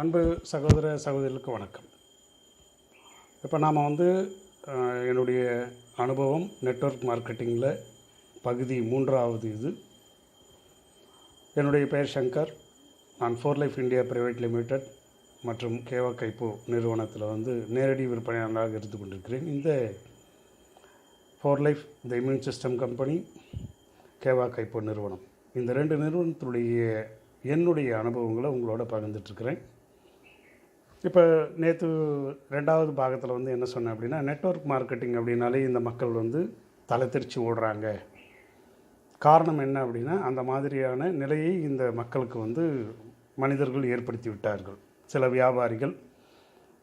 அன்பு சகோதர சகோதரிகளுக்கு வணக்கம். இப்போ நாம் வந்து என்னுடைய அனுபவம் நெட்வொர்க் மார்க்கெட்டிங்கில் பகுதி மூன்றாவது இது. என்னுடைய பெயர் சங்கர். நான் four life India private limited மற்றும் கேவா கைப்போ நிறுவனத்தில் வந்து நேரடி விற்பனையாளராக இருந்து கொண்டிருக்கிறேன். இந்த four life the immune system company கேவா கைப்போ நிறுவனம். இந்த ரெண்டு நிறுவனத்துடைய என்னுடைய அனுபவங்களை உங்களோட பகிர்ந்துட்டுருக்கிறேன். இப்போ நேற்று ரெண்டாவது பாகத்தில் வந்து என்ன சொன்னேன் அப்படின்னா நெட்வொர்க் மார்க்கெட்டிங் அப்படின்னாலே இந்த மக்கள் வந்து தலை தெரிச்சு ஓடுறாங்க. காரணம் என்ன அப்படின்னா அந்த மாதிரியான நிலையை இந்த மக்களுக்கு வந்து மனிதர்கள் ஏற்படுத்தி விட்டார்கள். சில வியாபாரிகள்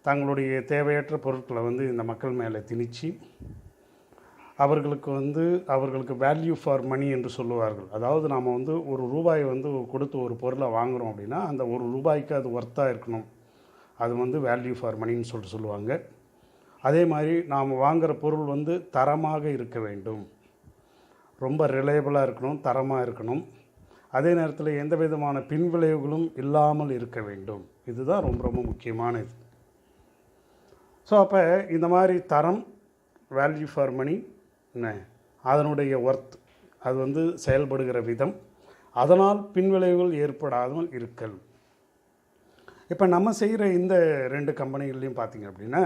தங்களுடைய தேவையற்ற பொருட்களை வந்து இந்த மக்கள் மேலே திணிச்சு அவர்களுக்கு வந்து அவர்களுக்கு வேல்யூ ஃபார் மணி என்று சொல்லுவார்கள். அதாவது நாம் வந்து ஒரு ரூபாய் வந்து கொடுத்து ஒரு பொருளை வாங்குகிறோம் அப்படின்னா அந்த ஒரு ரூபாய்க்கு அது ஒர்த்தாக இருக்கணும். அது வந்து வேல்யூ ஃபார் மணின்னு சொல்லிட்டு சொல்லுவாங்க. அதே மாதிரி நாம் வாங்குகிற பொருள் வந்து தரமாக இருக்க வேண்டும். ரொம்ப ரிலையபிளாக இருக்கணும் தரமாக இருக்கணும். அதே நேரத்தில் எந்த விதமான பின்விளைவுகளும் இல்லாமல் இருக்க வேண்டும். இதுதான் ரொம்ப ரொம்ப முக்கியமான இது ஸோ அப்போ இந்த மாதிரி தரம் வேல்யூ ஃபார் மணி என்ன? அதனுடைய ஒர்த் அது வந்து செயல்படுகிற விதம். அதனால் பின்விளைவுகள் ஏற்படாமல் இருக்கல். இப்போ நம்ம செய்கிற இந்த ரெண்டு கம்பெனிகள்லையும் பார்த்தீங்க அப்படின்னா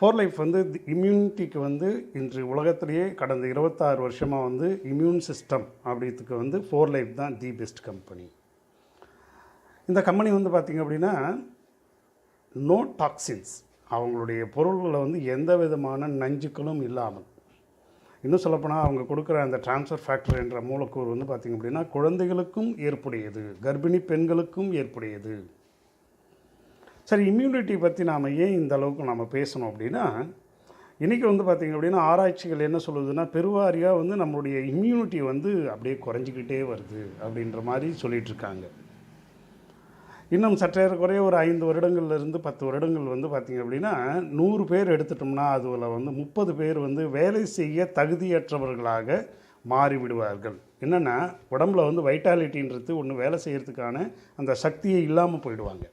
ஃபோர் லைஃப் வந்து இம்யூனிட்டிக்கு வந்து இன்று உலகத்திலேயே கடந்த இருபத்தாறு வருஷமாக வந்து இம்யூன் சிஸ்டம் அப்படின்றதுக்கு வந்து ஃபோர் லைஃப் தான் தி பெஸ்ட் கம்பெனி இந்த கம்பெனி வந்து பார்த்திங்க அப்படின்னா நோ டாக்ஸின்ஸ் அவங்களுடைய பொருள்களை வந்து எந்த விதமான நஞ்சுக்களும் இல்லாமல். இன்னும் சொல்லப்போனால் அவங்க கொடுக்குற அந்த டிரான்ஸ்ஃபர் ஃபேக்டர் என்ற மூலக்கூறு வந்து பார்த்திங்க அப்படின்னா குழந்தைகளுக்கும் ஏற்புடையது கர்ப்பிணி பெண்களுக்கும் ஏற்புடையது. சரி இம்யூனிட்டி பற்றி நாம் ஏன் இந்த அளவுக்கு நாம் பேசணும் அப்படின்னா இன்றைக்கி வந்து பார்த்திங்க அப்படின்னா ஆராய்ச்சிகள் என்ன சொல்லுதுன்னா பெருவாரியாக வந்து நம்மளுடைய இம்யூனிட்டி வந்து அப்படியே குறைஞ்சிக்கிட்டே வருது அப்படின்ற மாதிரி சொல்லிகிட்ருக்காங்க இன்னும் சற்றேறக்குறைய ஒரு ஐந்து வருடங்கள்லேருந்து பத்து வருடங்கள் வந்து பார்த்திங்க அப்படின்னா நூறு பேர் எடுத்துட்டோம்னா அதில் வந்து முப்பது பேர் வந்து வேலை செய்ய தகுதியற்றவர்களாக மாறிவிடுவார்கள். என்னென்னா உடம்புல வந்து வைட்டாலிட்டின்றது ஒன்று வேலை செய்கிறதுக்கான அந்த சக்தியை இல்லாமல் போயிடுவாங்க.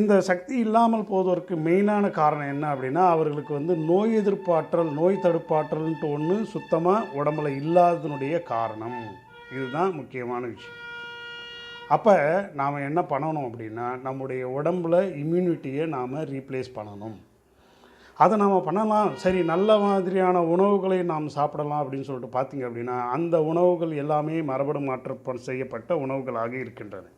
இந்த சக்தி இல்லாமல் போவதற்கு மெயினான காரணம் என்ன அப்படின்னா அவர்களுக்கு வந்து நோய் எதிர்ப்பாற்றல் நோய் தடுப்பாற்றல்ன்ட்டு ஒன்று சுத்தமாக உடம்புல இல்லாததுனுடைய காரணம். இதுதான் முக்கியமான விஷயம். அப்போ நாம் என்ன பண்ணணும் அப்படின்னா நம்முடைய உடம்புல இம்யூனிட்டியை நாம் ரீப்ளேஸ் பண்ணணும். அதை நாம் பண்ணலாம். சரி நல்ல மாதிரியான உணவுகளை நாம் சாப்பிடலாம் அப்படின்னு சொல்லிட்டு பார்த்தீங்க அப்படின்னா அந்த உணவுகள் எல்லாமே மரபணு மாற்றம் செய்யப்பட்ட உணவுகளாக இருக்கின்றன.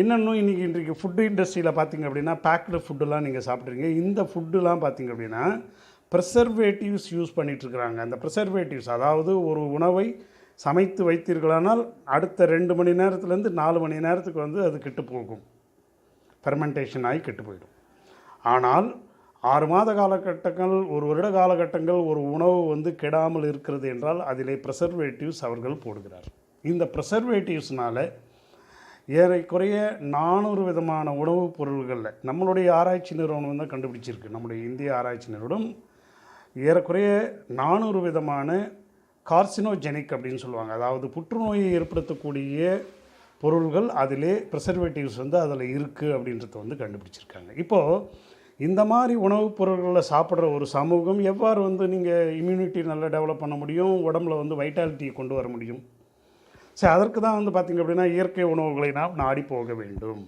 இன்னொன்னும் இன்றைக்கி இன்றைக்கு ஃபுட்டு இண்டஸ்ட்ரியில் பார்த்தீங்க அப்படின்னா பேக்டு ஃபுட்டுலாம் நீங்கள் சாப்பிட்றீங்க. இந்த ஃபுட்டுலாம் பார்த்தீங்க அப்படின்னா ப்ரிசர்வேட்டிவ்ஸ் யூஸ் பண்ணிகிட்ருக்குறாங்க அந்த ப்ரிசர்வேட்டிவ்ஸ் அதாவது ஒரு உணவை சமைத்து வைத்தீர்களானால் அடுத்த ரெண்டு மணி நேரத்துலேருந்து நாலு மணி நேரத்துக்கு வந்து அது கெட்டு போகும். ஃபெர்மெண்டேஷன் ஆகி கெட்டு போயிடும். ஆனால் ஆறு மாத காலகட்டங்கள் ஒரு வருட காலகட்டங்கள் ஒரு உணவு வந்து கெடாமல் இருக்கிறது என்றால் அதிலே ப்ரெசர்வேட்டிவ்ஸ் அவர்கள் போடுகிறார். இந்த ப்ரெசர்வேட்டிவ்ஸ்னால் ஏறக்குறைய நானூறு விதமான உணவுப் பொருள்களில் நம்மளுடைய ஆராய்ச்சி நிறுவனம் தான் கண்டுபிடிச்சிருக்கு. நம்முடைய இந்திய ஆராய்ச்சி நிறுவனம் ஏறக்குறைய நானூறு விதமான கார்சினோஜெனிக் அப்படின்னு சொல்லுவாங்க. அதாவது புற்றுநோயை ஏற்படுத்தக்கூடிய பொருள்கள் அதிலே ப்ரிசர்வேட்டிவ்ஸ் வந்து அதில் இருக்குது அப்படின்றத வந்து கண்டுபிடிச்சிருக்காங்க. இப்போது இந்த மாதிரி உணவுப் பொருள்களை சாப்பிட்ற ஒரு சமூகம் எவ்வாறு வந்து நீங்கள் இம்யூனிட்டி நல்லா டெவலப் பண்ண முடியும்? உடம்புல வந்து வைட்டாலிட்டியை கொண்டு வர முடியும்? சரி அதற்கு தான் வந்து பார்த்திங்க அப்படின்னா இயற்கை உணவுகளை நாம் நாடி போக வேண்டும்.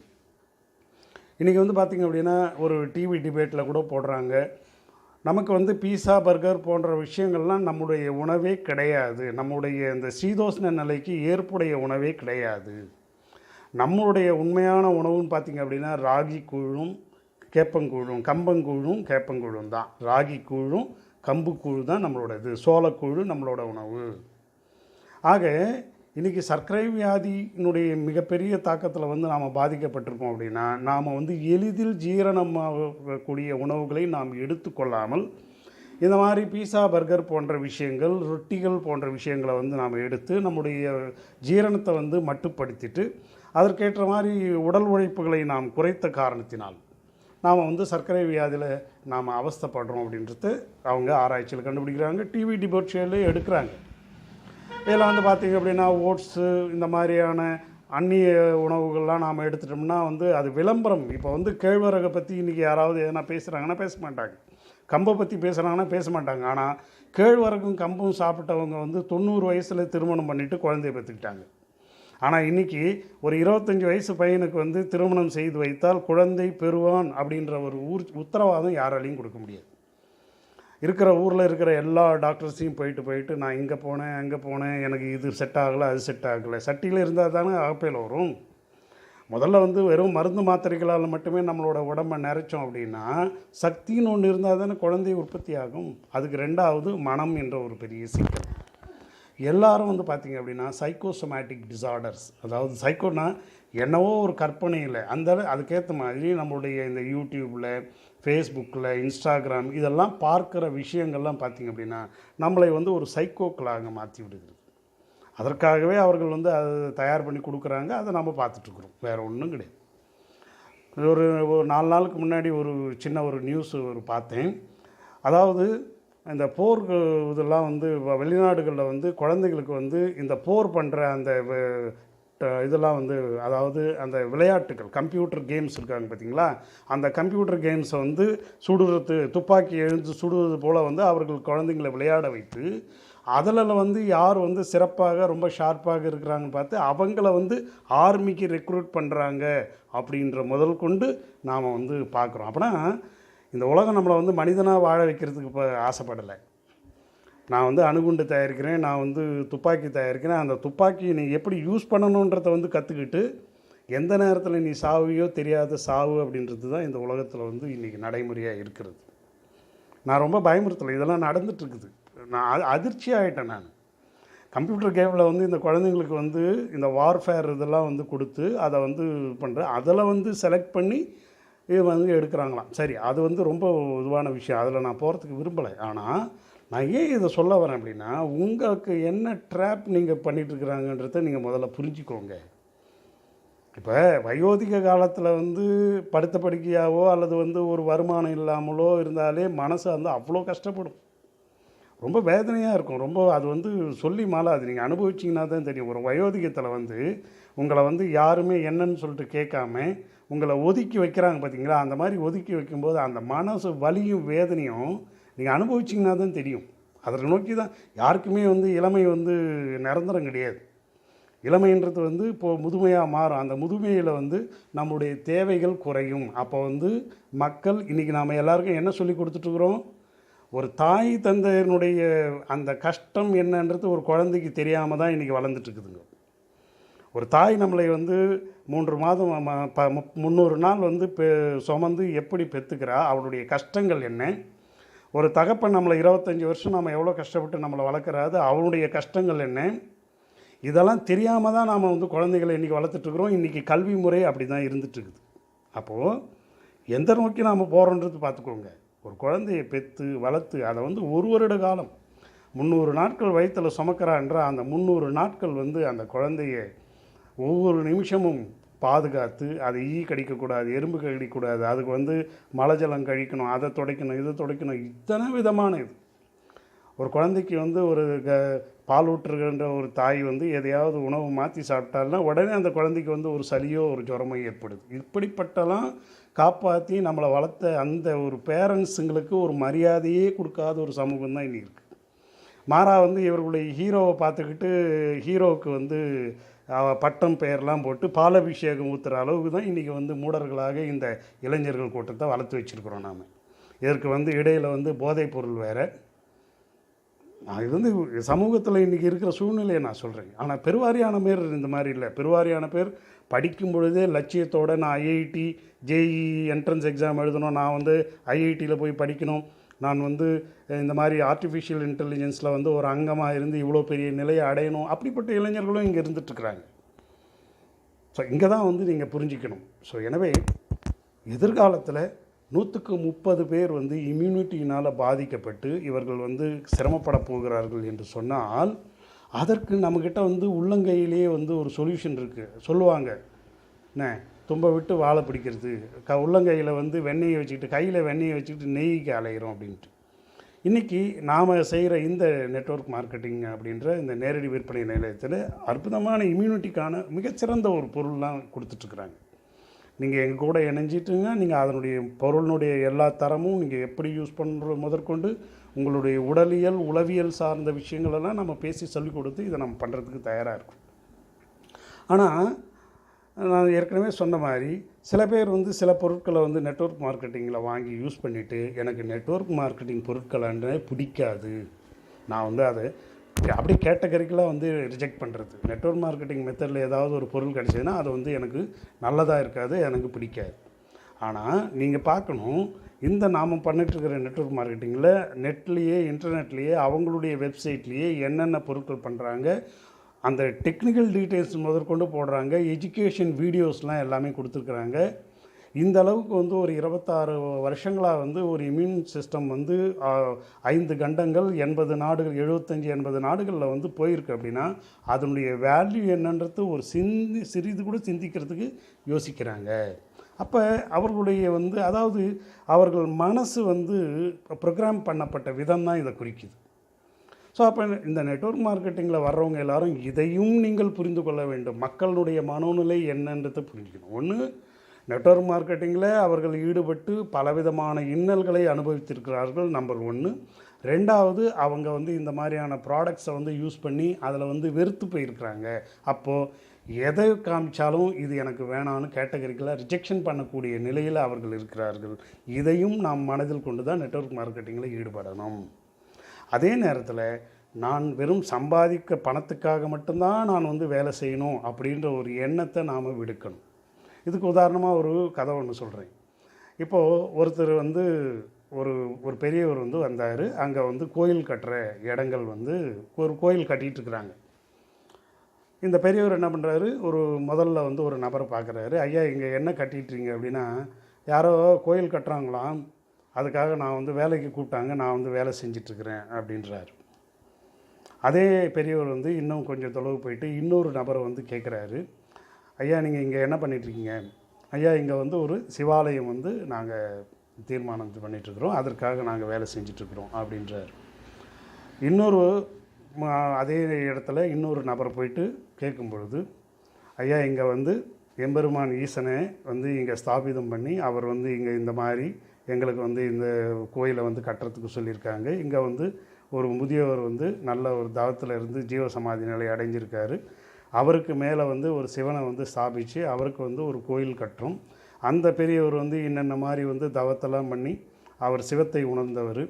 இன்றைக்கி வந்து பார்த்திங்க அப்படின்னா ஒரு டிவி டிபேட்டில் கூட போடுறாங்க. நமக்கு வந்து பீஸா பர்கர் போன்ற விஷயங்கள்லாம் நம்முடைய உணவே கிடையாது. நம்முடைய இந்த சீதோஷ்ண நிலைக்கு ஏற்புடைய உணவே கிடையாது. நம்மளுடைய உண்மையான உணவுன்னு பார்த்திங்க அப்படின்னா ராகி கூழும் கேப்பங்கூழும் கம்பங்கூழும் கேப்பங்கூழும் தான். ராகி கூழும் கம்பு தான் நம்மளோட இது சோளக்கூழ் நம்மளோட உணவு. ஆக இன்றைக்கி சர்க்கரை வியாதியினுடைய மிகப்பெரிய தாக்கத்தில் வந்து நாம் பாதிக்கப்பட்டிருக்கோம் அப்படின்னா நாம் வந்து எளிதில் ஜீரணமாகக்கூடிய உணவுகளை நாம் எடுத்துக்கொள்ளாமல் இந்த மாதிரி பீஸா பர்கர் போன்ற விஷயங்கள் ரொட்டிகள் போன்ற விஷயங்களை வந்து நாம் எடுத்து நம்முடைய ஜீரணத்தை வந்து மட்டுப்படுத்திட்டு அதற்கேற்ற மாதிரி உடல் உழைப்புகளை நாம் குறைத்த காரணத்தினால் நாம் வந்து சர்க்கரை வியாதியில் நாம் அவஸ்தைப்படுறோம் அப்படின்றது அவங்க ஆராய்ச்சியில் கண்டுபிடிக்கிறாங்க டிவி டிபோட் எடுக்கிறாங்க. இதில் வந்து பார்த்திங்க அப்படின்னா ஓட்ஸு இந்த மாதிரியான அந்நிய உணவுகள்லாம் நாம் எடுத்துட்டோம்னா வந்து அது விளம்பரம். இப்போ வந்து கேழ்வரகை பற்றி இன்றைக்கி யாராவது எதனா பேசுகிறாங்கன்னா பேச மாட்டாங்க. கம்பை பற்றி பேசுகிறாங்கன்னா பேச மாட்டாங்க. ஆனால் கேழ்வரகும் கம்பும் சாப்பிட்டவங்க வந்து தொண்ணூறு வயசில் திருமணம் பண்ணிவிட்டு குழந்தைய பெற்றுக்கிட்டாங்க. ஆனால் இன்றைக்கி ஒரு இருபத்தஞ்சி வயசு பையனுக்கு வந்து திருமணம் செய்து வைத்தால் குழந்தை பெறுவான் அப்படின்ற ஒரு ஊர் உத்தரவாதம் யாராலையும் கொடுக்க முடியாது. இருக்கிற ஊரில் இருக்கிற எல்லா டாக்டர்ஸையும் போயிட்டு போயிட்டு நான் இங்கே போனேன் அங்கே போனேன் எனக்கு இது செட் ஆகலை அது செட் ஆகலை. சட்டியில் இருந்தால் தானே அகப்பையில் வரும். முதல்ல வந்து வெறும் மருந்து மாத்திரைகளால் மட்டுமே நம்மளோட உடம்பை நிறைச்சோம் அப்படின்னா சக்தின்னு ஒன்று இருந்தால் தானே குழந்தை உற்பத்தி ஆகும். அதுக்கு ரெண்டாவது மனம் என்ற ஒரு பெரிய சிக்கல். எல்லாரும் வந்து பார்த்திங்க அப்படின்னா சைக்கோசோமேட்டிக் டிசார்டர்ஸ் அதாவது சைக்கோனா என்னவோ ஒரு கற்பனை இல்லை அந்த அதுக்கேற்ற மாதிரி நம்மளுடைய இந்த யூடியூப்பில் ஃபேஸ்புக்கில் இன்ஸ்டாகிராம் இதெல்லாம் பார்க்குற விஷயங்கள்லாம் பார்த்திங்க அப்படின்னா நம்மளை வந்து ஒரு சைக்கோக்களாக மாற்றி விடுகிறது. அதற்காகவே அவர்கள் வந்து அது தயார் பண்ணி கொடுக்குறாங்க அதை நம்ம பார்த்துட்ருக்குறோம் வேறு ஒன்றும் கிடையாது. ஒரு ஒரு நாலு நாளுக்கு முன்னாடி ஒரு சின்ன ஒரு நியூஸ் ஒரு பார்த்தேன். அதாவது இந்த போர் இதெல்லாம் வந்து வ- வெளிநாடுகளில் வந்து குழந்தைகளுக்கு வந்து இந்த போர் பண்ணுற அந்த வ- இதெல்லாம் வந்து அதாவது அந்த விளையாட்டுகள் கம்ப்யூட்டர் கேம்ஸ் இருக்காங்க பார்த்தீங்களா அந்த கம்ப்யூட்டர் கேம்ஸை வந்து சுடுறது துப்பாக்கி எழுந்து சுடுவது போல் வந்து அவர்கள் குழந்தைங்களை விளையாட வைத்து அதில் வந்து யார் வந்து சிறப்பாக ரொம்ப ஷார்ப்பாக இருக்கிறாங்கன்னு பார்த்து அவங்கள வந்து ஆர்மிக்கு ரெக்ரூட் பண்ணுறாங்க அப்படின்ற முதல் கொண்டு நாம் வந்து பார்க்குறோம். அப்படின்னா இந்த உலகம் நம்மளை வந்து மனிதனாக வாழ வைக்கிறதுக்கு இப்போ ஆசைப்படலை. நான் வந்து அணுகுண்டு தயாரிக்கிறேன் நான் வந்து துப்பாக்கி தயாரிக்கிறேன். அந்த துப்பாக்கியை நீ எப்படி யூஸ் பண்ணணுன்றத வந்து கற்றுக்கிட்டு எந்த நேரத்தில் நீ சாவியோ தெரியாத சாவு அப்படின்றது தான் இந்த உலகத்தில் வந்து இன்றைக்கி நடைமுறையாக இருக்கிறது. நான் ரொம்ப பயமுறுத்தலை இதெல்லாம் நடந்துகிட்ருக்குது நான் அ- அதிர்ச்சி ஆகிட்டேன் நான். கம்ப்யூட்டர் கேமில் வந்து இந்த குழந்தைங்களுக்கு வந்து இந்த வார்ஃபேர் இதெல்லாம் வந்து கொடுத்து அதை வந்து பண்ணுறேன் அதில் வந்து செலக்ட் பண்ணி இது வந்து எடுக்கிறாங்களாம். சரி அது வந்து ரொம்ப இதுவான விஷயம். அதில் நான் போகிறதுக்கு விரும்பலை. ஆனால் நான் ஏன் இதை சொல்ல வரேன் அப்படின்னா உங்களுக்கு என்ன ட்ராப் நீங்கள் பண்ணிகிட்ருக்குறாங்கன்றத நீங்கள் முதல்ல புரிஞ்சுக்கோங்க. இப்போ வயோதிக காலத்தில் வந்து படுத்த படுக்கையாவோ அல்லது வந்து ஒரு வருமானம் இல்லாமலோ இருந்தாலே மனசு வந்து அவ்வளோ கஷ்டப்படும். ரொம்ப வேதனையாக இருக்கும். ரொம்ப அது வந்து சொல்லி மாலாது நீங்கள் அனுபவிச்சிங்கன்னா தான் தெரியும். ஒரு வயோதிகத்தில் வந்து உங்களை வந்து யாருமே என்னன்னு சொல்லிட்டு கேட்காம உங்களை ஒதுக்கி வைக்கிறாங்க பார்த்தீங்களா அந்த மாதிரி ஒதுக்கி வைக்கும்போது அந்த மனசு வலியும் வேதனையும் நீங்கள் அனுபவிச்சிங்கன்னா தான் தெரியும். அதை நோக்கி தான் யாருக்குமே வந்து இளமை வந்து நிரந்தரம் கிடையாது. இளமைன்றது வந்து இப்போது முதுமையாக மாறும். அந்த முதுமையில் வந்து நம்முடைய தேவைகள் குறையும். அப்போ வந்து மக்கள் இன்றைக்கி நாம் எல்லாருக்கும் என்ன சொல்லி கொடுத்துட்ருக்குறோம்? ஒரு தாய் தந்தையனுடைய அந்த கஷ்டம் என்னன்றது ஒரு குழந்தைக்கு தெரியாமல் தான் இன்றைக்கி வளர்ந்துட்டுருக்குதுங்க ஒரு தாய் நம்மளை வந்து மூன்று மாதம் ம- ப முந்நூறு நாள் வந்து பெ சுமந்து எப்படி பெற்றுக்கிறா அவளுடைய கஷ்டங்கள் என்ன? ஒரு தகப்பன் நம்மளை இருபத்தஞ்சி வருஷம் நம்ம எவ்வளோ கஷ்டப்பட்டு நம்மளை வளர்க்குறாது அவனுடைய கஷ்டங்கள் என்ன? இதெல்லாம் தெரியாமல் தான் நாம் வந்து குழந்தைகளை இன்றைக்கி வளர்த்துட்ருக்குறோம் இன்றைக்கி கல்வி முறை அப்படி தான் இருந்துகிட்ருக்குது அப்போது எந்த நோக்கி நாம் போகிறோன்றது பார்த்துக்கோங்க. ஒரு குழந்தையை பெற்று வளர்த்து அதை வந்து ஒரு வருட காலம் முந்நூறு நாட்கள் வயிற்றில் சுமக்கிறான்ற அந்த முந்நூறு நாட்கள் வந்து அந்த குழந்தைய ஒவ்வொரு நிமிஷமும் பாதுகாத்து அதை ஈ கடிக்கக்கூடாது எறும்பு கடிக்கக்கூடாது அதுக்கு வந்து மலை ஜலம் கழிக்கணும் அதை துடைக்கணும் இதை துடைக்கணும் இத்தனை விதமான இது. ஒரு குழந்தைக்கு வந்து ஒரு க பால் ஊற்றுகின்ற ஒரு தாய் வந்து எதையாவது உணவு மாற்றி சாப்பிட்டால்னா உடனே அந்த குழந்தைக்கு வந்து ஒரு சளியோ ஒரு ஜுரமோ ஏற்படுது. இப்படிப்பட்டலாம் காப்பாற்றி நம்மளை வளர்த்த அந்த ஒரு பேரண்ட்ஸுங்களுக்கு ஒரு மரியாதையே கொடுக்காத ஒரு சமூகம் தான் இனி இருக்குது மாறா வந்து இவர்களுடைய ஹீரோவை பார்த்துக்கிட்டு ஹீரோவுக்கு வந்து பட்டம் பெயர்லாம் போட்டு பாலபிஷேகம் ஊற்றுற அளவுக்கு தான் இன்றைக்கி வந்து மூடர்களாக இந்த இளைஞர்கள் கூட்டத்தை வளர்த்து வச்சுருக்குறோம் நாம். இதற்கு வந்து இடையில் வந்து போதைப் பொருள் வேறு. நான் இது வந்து சமூகத்தில் இன்றைக்கி இருக்கிற சூழ்நிலையை நான் சொல்கிறேன் ஆனால் பெருவாரியான பேர் இந்த மாதிரி இல்லை. பெருவாரியான பேர் படிக்கும் பொழுதே லட்சியத்தோட நான் ஐஐடி ஜேஇ என்ட்ரன்ஸ் எக்ஸாம் எழுதணும். நான் வந்து ஐஐடியில் போய் படிக்கணும். நான் வந்து இந்த மாதிரி ஆர்டிஃபிஷியல் இன்டெலிஜென்ஸில் வந்து ஒரு அங்கமாக இருந்து இவ்வளோ பெரிய நிலையை அடையணும். அப்படிப்பட்ட இளைஞர்களும் இங்கே இருந்துட்டுருக்குறாங்க. ஸோ இங்கே தான் வந்து நீங்கள் புரிஞ்சிக்கணும். ஸோ எனவே எதிர்காலத்தில் நூற்றுக்கு முப்பது பேர் வந்து இம்யூனிட்டியினால் பாதிக்கப்பட்டு இவர்கள் வந்து சிரமப்பட போகிறார்கள் என்று சொன்னால் அதற்கு நம்மக்கிட்ட வந்து உள்ளங்கையிலேயே வந்து ஒரு சொல்யூஷன் இருக்குது சொல்லுவாங்க என்ன? தும்ப விட்டு வாழை பிடிக்கிறது. க உள்ளங்கையில் வந்து வெண்ணெயை வச்சுக்கிட்டு கையில் வெண்ணெயை வச்சுக்கிட்டு நெய்க்கு அலைகிறோம் அப்படின்ட்டு. இன்றைக்கி நாம் செய்கிற இந்த நெட்வொர்க் மார்க்கெட்டிங் அப்படின்ற இந்த நேரடி விற்பனை நிலையத்தில் அற்புதமான இம்யூனிட்டிக்கான மிகச்சிறந்த ஒரு பொருள்லாம் கொடுத்துட்ருக்குறாங்க. நீங்கள் எங்கள் கூட இணைஞ்சிட்டுங்க நீங்கள் அதனுடைய பொருளினுடைய எல்லா தரமும் நீங்கள் எப்படி யூஸ் பண்ணுற முதற்கொண்டு உங்களுடைய உடலியல் உளவியல் சார்ந்த விஷயங்களெல்லாம் நம்ம பேசி சொல்லிக் கொடுத்து இதை நம்ம பண்ணுறதுக்கு தயாராக இருக்கும். ஆனால் நான் ஏற்கனவே சொன்ன மாதிரி சில பேர் வந்து சில பொருட்களை வந்து நெட்வொர்க் மார்க்கெட்டிங்கில் வாங்கி யூஸ் பண்ணிவிட்டு எனக்கு நெட்வொர்க் மார்க்கெட்டிங் பொருட்களான்னு பிடிக்காது. நான் வந்து அதை அப்படி கேட்டகரிக்கலாக வந்து ரிஜெக்ட் பண்ணுறது நெட்வொர்க் மார்க்கெட்டிங் மெத்தடில் ஏதாவது ஒரு பொருள் கிடச்சதுன்னா அது வந்து எனக்கு நல்லதாக இருக்காது எனக்கு பிடிக்காது. ஆனால் நீங்கள் பார்க்கணும் இந்த நாம் பண்ணிகிட்ருக்கிற நெட்வொர்க் மார்க்கெட்டிங்கில் நெட்லேயே இன்டர்நெட்லேயே அவங்களுடைய வெப்சைட்லேயே என்னென்ன பொருட்கள் பண்ணுறாங்க அந்த டெக்னிக்கல் டீட்டெயில்ஸ் முதற்கொண்டு போடுறாங்க. எஜுகேஷன் வீடியோஸ்லாம் எல்லாமே கொடுத்துருக்குறாங்க. இந்த அளவுக்கு வந்து ஒரு இருபத்தாறு வருஷங்களாக வந்து ஒரு இம்யூன் சிஸ்டம் வந்து ஐந்து கண்டங்கள் எண்பது நாடுகள் எழுபத்தஞ்சி எண்பது நாடுகளில் வந்து போயிருக்கு அப்படின்னா அதனுடைய வேல்யூ என்னன்றது ஒரு சிந்தி சிறிது கூட சிந்திக்கிறதுக்கு யோசிக்கிறாங்க. அப்போ அவர்களுடைய வந்து அதாவது அவர்கள் மனசு வந்து ப்ரோக்ராம் பண்ணப்பட்ட விதம் தான் இதை குறிக்குது. ஸோ அப்போ இந்த நெட்வொர்க் மார்க்கெட்டிங்கில் வர்றவங்க எல்லாரும் இதையும் நீங்கள் புரிந்து கொள்ள வேண்டும். மக்களுடைய மனோநிலை என்னன்றதை புரிஞ்சுக்கணும். ஒன்று நெட்வொர்க் மார்க்கெட்டிங்கில் அவர்கள் ஈடுபட்டு பலவிதமான இன்னல்களை அனுபவித்திருக்கிறார்கள் நம்பர் ஒன்று ரெண்டாவது அவங்க வந்து இந்த மாதிரியான ப்ராடக்ட்ஸை வந்து யூஸ் பண்ணி அதில் வந்து வெறுத்து போயிருக்கிறாங்க. அப்போது எதை காமிச்சாலும் இது எனக்கு வேணான்னு கேட்டகரிக்கலாக ரிஜெக்ஷன் பண்ணக்கூடிய நிலையில் அவர்கள் இருக்கிறார்கள். இதையும் நாம் மனதில் கொண்டு தான் நெட்வொர்க் மார்க்கெட்டிங்கில் ஈடுபடணும். அதே நேரத்தில் நான் வெறும் சம்பாதிக்க பணத்துக்காக மட்டும்தான் நான் வந்து வேலை செய்யணும் அப்படின்ற ஒரு எண்ணத்தை நாம் விடுக்கணும். இதுக்கு உதாரணமாக ஒரு கதை ஒன்று சொல்கிறேன் இப்போது ஒருத்தர் வந்து ஒரு ஒரு பெரியவர் வந்து வந்தார். அங்கே வந்து கோயில் கட்டுற இடங்கள் வந்து ஒரு கோயில் கட்டிகிட்ருக்குறாங்க இந்த பெரியவர் என்ன பண்ணுறாரு ஒரு முதல்ல வந்து ஒரு நபரை பார்க்குறாரு ஐயா இங்கே என்ன கட்டிட்டுறீங்க அப்படின்னா யாரோ கோயில் கட்டுறாங்களாம். அதுக்காக நான் வந்து வேலைக்கு கூப்பிட்டாங்க நான் வந்து வேலை செஞ்சிட்ருக்கிறேன் அப்படின்றாரு. அதே பெரியவர் வந்து இன்னும் கொஞ்சம் தொலைவு போயிட்டு இன்னொரு நபரை வந்து கேட்குறாரு. ஐயா நீங்கள் இங்கே என்ன பண்ணிகிட்ருக்கீங்க ஐயா இங்கே வந்து ஒரு சிவாலயம் வந்து நாங்கள் தீர்மானம் பண்ணிகிட்ருக்குறோம் அதற்காக நாங்கள் வேலை செஞ்சிட்ருக்குறோம் அப்படின்றார். இன்னொரு அதே இடத்துல இன்னொரு நபர் போயிட்டு கேட்கும் பொழுது ஐயா இங்கே வந்து எம்பெருமான் ஈசனை வந்து இங்கே ஸ்தாபிதம் பண்ணி அவர் வந்து இங்கே இந்த மாதிரி எங்களுக்கு வந்து இந்த கோயிலை வந்து கட்டுறதுக்கு சொல்லியிருக்காங்க. இங்கே வந்து ஒரு முதியவர் வந்து நல்ல ஒரு தவத்தில் இருந்து ஜீவ சமாதி நிலை அடைஞ்சிருக்காரு. அவருக்கு மேலே வந்து ஒரு சிவனை வந்து ஸ்தாபித்து அவருக்கு வந்து ஒரு கோயில் கட்டுறோம். அந்த பெரியவர் வந்து என்னென்ன மாதிரி வந்து தவத்தெல்லாம் பண்ணி அவர் சிவத்தை உணர்ந்தவர்.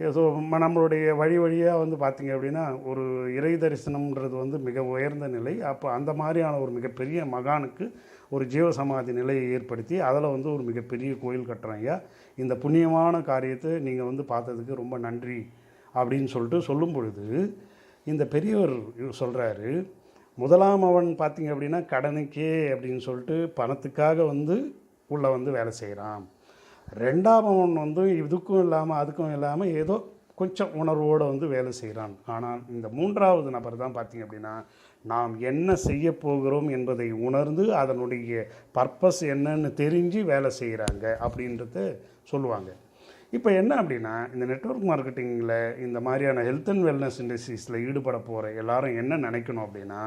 ஸோ நம்மளுடைய வழி வழியாக வந்து பார்த்திங்க அப்படின்னா ஒரு இறை தரிசனம்ன்றது வந்து மிக உயர்ந்த நிலை. அப்போ அந்த மாதிரியான ஒரு மிகப்பெரிய மகானுக்கு ஒரு ஜீவசமாதி நிலையை ஏற்படுத்தி அதில் வந்து ஒரு மிகப்பெரிய கோயில் கட்டுறாங்க இந்த புண்ணியமான காரியத்தை நீங்கள் வந்து பார்த்ததுக்கு ரொம்ப நன்றி அப்படின்னு சொல்லிட்டு சொல்லும் பொழுது இந்த பெரியவர் சொல்கிறாரு முதலாம் அவன் பார்த்திங்க அப்படின்னா கடனுக்கே அப்படின்னு சொல்லிட்டு பணத்துக்காக வந்து உள்ளே வந்து வேலை செய்கிறான். ரெண்டாம் அவன் வந்து இதுக்கும் இல்லாமல் அதுக்கும் இல்லாமல் ஏதோ கொஞ்சம் உணர்வோடு வந்து வேலை செய்கிறான் ஆனால் இந்த மூன்றாவது நபர் தான் பார்த்தீங்க அப்படின்னா நாம் என்ன செய்ய போகிறோம் என்பதை உணர்ந்து அதனுடைய பர்பஸ் என்னன்னு தெரிஞ்சு வேலை செய்கிறாங்க அப்படின்றத சொல்லுவாங்க. இப்போ என்ன அப்படின்னா இந்த நெட்ஒர்க் மார்க்கெட்டிங்கில் இந்த மாதிரியான ஹெல்த் அண்ட் வெல்னஸ் இண்டஸ்ட்ரீஸில் ஈடுபட போகிற எல்லாரும் என்ன நினைக்கணும் அப்படின்னா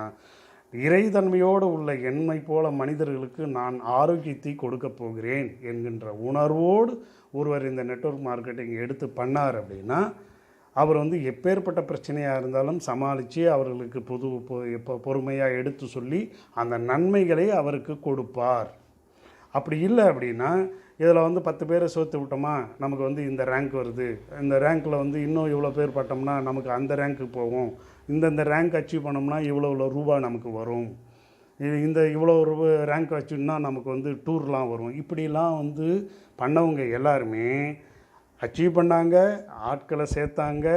இறைத்தன்மையோடு உள்ள என்னை போல மனிதர்களுக்கு நான் ஆரோக்கியத்தை கொடுக்க போகிறேன் என்கின்ற உணர்வோடு ஒருவர் இந்த நெட்வொர்க் மார்க்கெட்டிங் எடுத்து பண்ணார் அப்படின்னா அவர் வந்து எப்பேற்பட்ட பிரச்சனையாக இருந்தாலும் சமாளித்து அவர்களுக்கு பொது பொ- பொறுமையாக எடுத்து சொல்லி அந்த நன்மைகளை அவருக்கு கொடுப்பார். அப்படி இல்லை அப்படின்னா இதில் வந்து பத்து பேரை சேர்த்து விட்டோமா நமக்கு வந்து இந்த ரேங்க் வருது. இந்த ரேங்க்கில் வந்து இன்னும் இவ்வளோ பேர் பட்டோம்னா நமக்கு அந்த ரேங்க்கு போகும். இந்தந்த ரேங்க் அச்சீவ் பண்ணோம்னா இவ்வளோ இவ்வளோ ரூபா நமக்கு வரும். இது இந்த இவ்வளோ ரூபா ரேங்க் அச்சீவ்னா நமக்கு வந்து டூர்லாம் வரும். இப்படிலாம் வந்து பண்ணவங்க எல்லாருமே அச்சீவ் பண்ணாங்க ஆட்களை சேர்த்தாங்க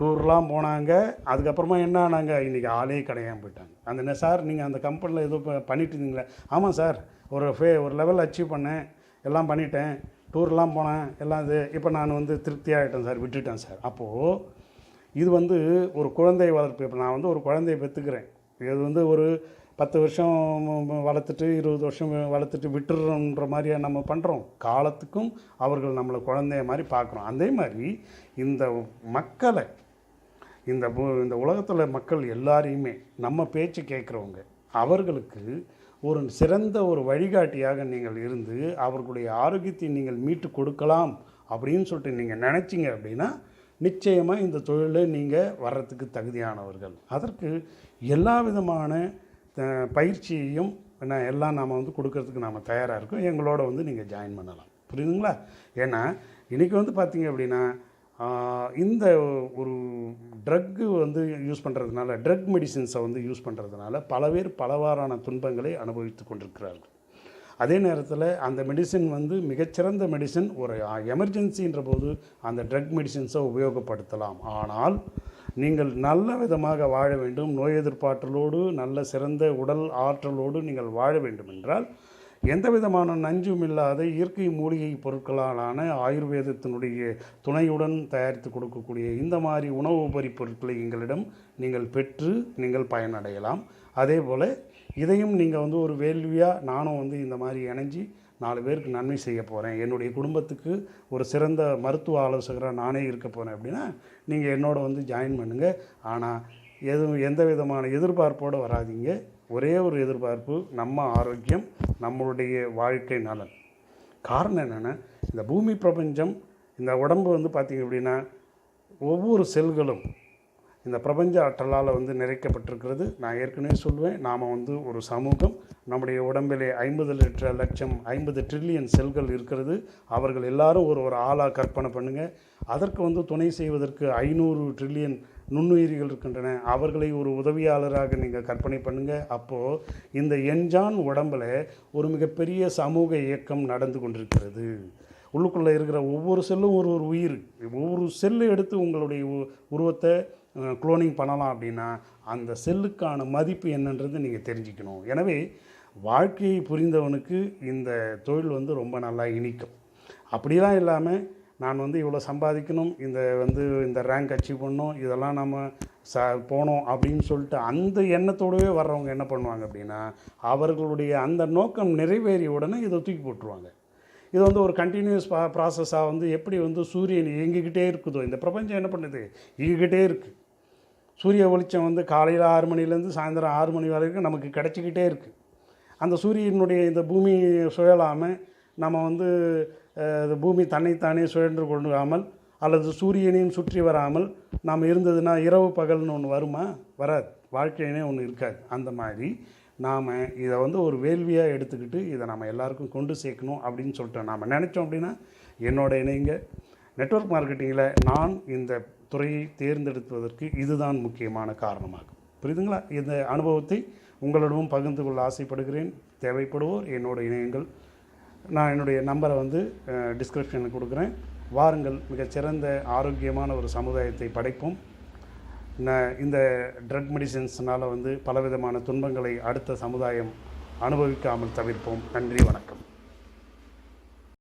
டூர்லாம் போனாங்க. அதுக்கப்புறமா என்ன ஆனாங்க? இன்றைக்கி ஆளே கிடையாம போயிட்டாங்க. அந்த என்ன சார் நீங்கள் அந்த கம்பெனியில் ஏதோ பண்ணிட்டு இருந்தீங்களே? ஆமாம் சார் ஒரு ஃபே ஒரு லெவல் அச்சீவ் பண்ணேன் எல்லாம் பண்ணிட்டேன் டூர்லாம் போனேன் எல்லாம் இது. இப்போ நான் வந்து திருப்தியாகிட்டேன் சார் விட்டுட்டேன் சார் அப்போது இது வந்து ஒரு குழந்தை வளர்ப்பு. இப்போ நான் வந்து ஒரு குழந்தையை பெற்றுக்கிறேன் இது வந்து ஒரு பத்து வருஷம் வளர்த்துட்டு இருபது வருஷம் வளர்த்துட்டு விட்டுறோன்ற மாதிரியா நம்ம பண்ணுறோம் காலத்துக்கும் அவர்கள் நம்மளை குழந்தைய மாதிரி பார்க்குறோம் அதே மாதிரி இந்த மக்களை இந்த இந்த உலகத்தில் மக்கள் எல்லாரையுமே நம்ம பேச்சு கேட்குறவங்க அவர்களுக்கு ஒரு சிறந்த ஒரு வழிகாட்டியாக நீங்கள் இருந்து அவர்களுடைய ஆரோக்கியத்தை நீங்கள் மீட்டு கொடுக்கலாம் அப்படின்னு சொல்லிட்டு நீங்கள் நினச்சிங்க அப்படின்னா நிச்சயமாக இந்த தொழிலில் நீங்கள் வர்றதுக்கு தகுதியானவர்கள். அதற்கு எல்லா விதமான பயிற்சியையும் என்ன எல்லாம் நாம் வந்து கொடுக்கறதுக்கு நாம் தயாராக இருக்கோம். எங்களோட வந்து நீங்கள் ஜாயின் பண்ணலாம். புரியுதுங்களா? ஏன்னா இன்றைக்கி வந்து பார்த்தீங்க அப்படின்னா இந்த ஒரு ட்ரக்கு வந்து யூஸ் பண்ணுறதுனால ட்ரக் மெடிசின்ஸை வந்து யூஸ் பண்ணுறதுனால பல பேர் பலவாறான துன்பங்களை அனுபவித்து கொண்டிருக்கிறார்கள். அதே நேரத்தில் அந்த மெடிசன் வந்து மிகச்சிறந்த மெடிசன் ஒரு எமர்ஜென்சின்ற போது அந்த ட்ரக் மெடிசின்ஸை உபயோகப்படுத்தலாம். ஆனால் நீங்கள் நல்ல விதமாக வாழ வேண்டும். நோய் எதிர்ப்பாற்றலோடு நல்ல சிறந்த உடல் ஆற்றலோடு நீங்கள் வாழ வேண்டும் என்றால் எந்த விதமான நஞ்சும் இல்லாத இயற்கை மூலிகை பொருட்களாலான ஆயுர்வேதத்தினுடைய துணையுடன் தயாரித்து கொடுக்கக்கூடிய இந்த மாதிரி உணவு உபரி பொருட்களை எங்களிடம் நீங்கள் பெற்று நீங்கள் பயனடையலாம். அதே போல் இதையும் நீங்கள் வந்து ஒரு வேள்வியாக நானும் வந்து இந்த மாதிரி இணைஞ்சி நாலு பேருக்கு நன்மை செய்ய போகிறேன் என்னுடைய குடும்பத்துக்கு ஒரு சிறந்த மருத்துவ ஆலோசகராக நானே இருக்க போகிறேன் அப்படின்னா நீங்கள் என்னோட வந்து ஜாயின் பண்ணுங்கள் ஆனால் எதுவும் எந்த விதமான எதிர்பார்ப்போடு வராதீங்க. ஒரே ஒரு எதிர்பார்ப்பு நம்ம ஆரோக்கியம் நம்மளுடைய வாழ்க்கை நலன். காரணம் என்னென்னா இந்த பூமி பிரபஞ்சம் இந்த உடம்பு வந்து பார்த்திங்க அப்படின்னா ஒவ்வொரு செல்களும் இந்த பிரபஞ்ச ஆற்றலால் வந்து நிறைக்கப்பட்டிருக்கிறது. நான் ஏற்கனவே சொல்லுவேன் நாம் வந்து ஒரு சமூகம் நம்முடைய உடம்பிலே ஐம்பது லிட்டர் லட்சம் ஐம்பது ட்ரில்லியன் செல்கள் இருக்கிறது. அவர்கள் எல்லாரும் ஒரு ஒரு ஆளாக கற்பனை பண்ணுங்கள் அதற்கு வந்து துணை செய்வதற்கு ஐநூறு ட்ரில்லியன் நுண்ணுயிரிகள் இருக்கின்றன. அவர்களை ஒரு உதவியாளராக நீங்கள் கற்பனை பண்ணுங்கள் அப்போது இந்த என்ஜான் உடம்புல ஒரு மிகப்பெரிய சமூக இயக்கம் நடந்து கொண்டிருக்கிறது. உள்ளுக்குள்ளே இருக்கிற ஒவ்வொரு செல்லும் ஒரு ஒரு உயிர். ஒவ்வொரு செல்லு எடுத்து உங்களுடைய உ- உருவத்தை குளோனிங் பண்ணலாம் அப்படின்னா அந்த செல்லுக்கான மதிப்பு என்னன்றது நீங்கள் தெரிஞ்சுக்கணும். எனவே வாழ்க்கையை புரிந்தவனுக்கு இந்த தொழில் வந்து ரொம்ப நல்லா இனிக்கும். அப்படிலாம் இல்லாமல் நான் வந்து இவ்வளோ சம்பாதிக்கணும் இந்த வந்து இந்த ரேங்க் அச்சீவ் பண்ணணும் இதெல்லாம் நம்ம ச போனோம் அப்படின்னு சொல்லிட்டு அந்த எண்ணத்தோடவே வர்றவங்க என்ன பண்ணுவாங்க அப்படின்னா அவர்களுடைய அந்த நோக்கம் நிறைவேறிய உடனே இதை தூக்கி போட்டுருவாங்க. இது வந்து ஒரு கண்டினியூஸ் பா ப்ராசஸாக வந்து எப்படி வந்து சூரியன் இயங்கிக்கிட்டே இருக்குதோ இந்த பிரபஞ்சம் என்ன பண்ணுது? இயங்கிக்கிட்டே இருக்குது சூரிய வெளிச்சம் வந்து காலையில் ஆறு மணிலேருந்து சாயந்தரம் ஆறு மணி வரைக்கும் நமக்கு கிடச்சிக்கிட்டே இருக்குது அந்த சூரியனுடைய இந்த பூமி சுழலாமல் நம்ம வந்து இந்த பூமி தன்னைத்தானே சுழன்று கொள்ளாமல் அல்லது சூரியனையும் சுற்றி வராமல் நாம் இருந்ததுன்னா இரவு பகல்னு ஒன்று வருமா? வராது. வாழ்க்கையினே ஒன்று இருக்காது. அந்த மாதிரி நாம் இதை வந்து ஒரு வேள்வியாக எடுத்துக்கிட்டு இதை நம்ம எல்லாருக்கும் கொண்டு சேர்க்கணும் அப்படின்னு சொல்லிட்டு நாம் நினச்சோம் அப்படின்னா என்னோட இணைங்க. நெட்வொர்க் மார்க்கெட்டிங்கில் நான் இந்த துறையை தேர்ந்தெடுப்பதற்கு இதுதான் முக்கியமான காரணமாகும். புரியுதுங்களா? இந்த அனுபவத்தை உங்களிடமும் பகிர்ந்து கொள்ள ஆசைப்படுகிறேன். தேவைப்படுவோர் என்னோட இணையங்கள். நான் என்னுடைய நம்பரை வந்து டிஸ்கிரிப்ஷனில் கொடுக்குறேன். வாருங்கள் மிகச்சிறந்த ஆரோக்கியமான ஒரு சமுதாயத்தை படைப்போம். இந்த ட்ரக் மெடிசின்ஸ்னால் வந்து பலவிதமான துன்பங்களை அடுத்த சமுதாயம் அனுபவிக்காமல் தவிர்ப்போம். நன்றி வணக்கம்.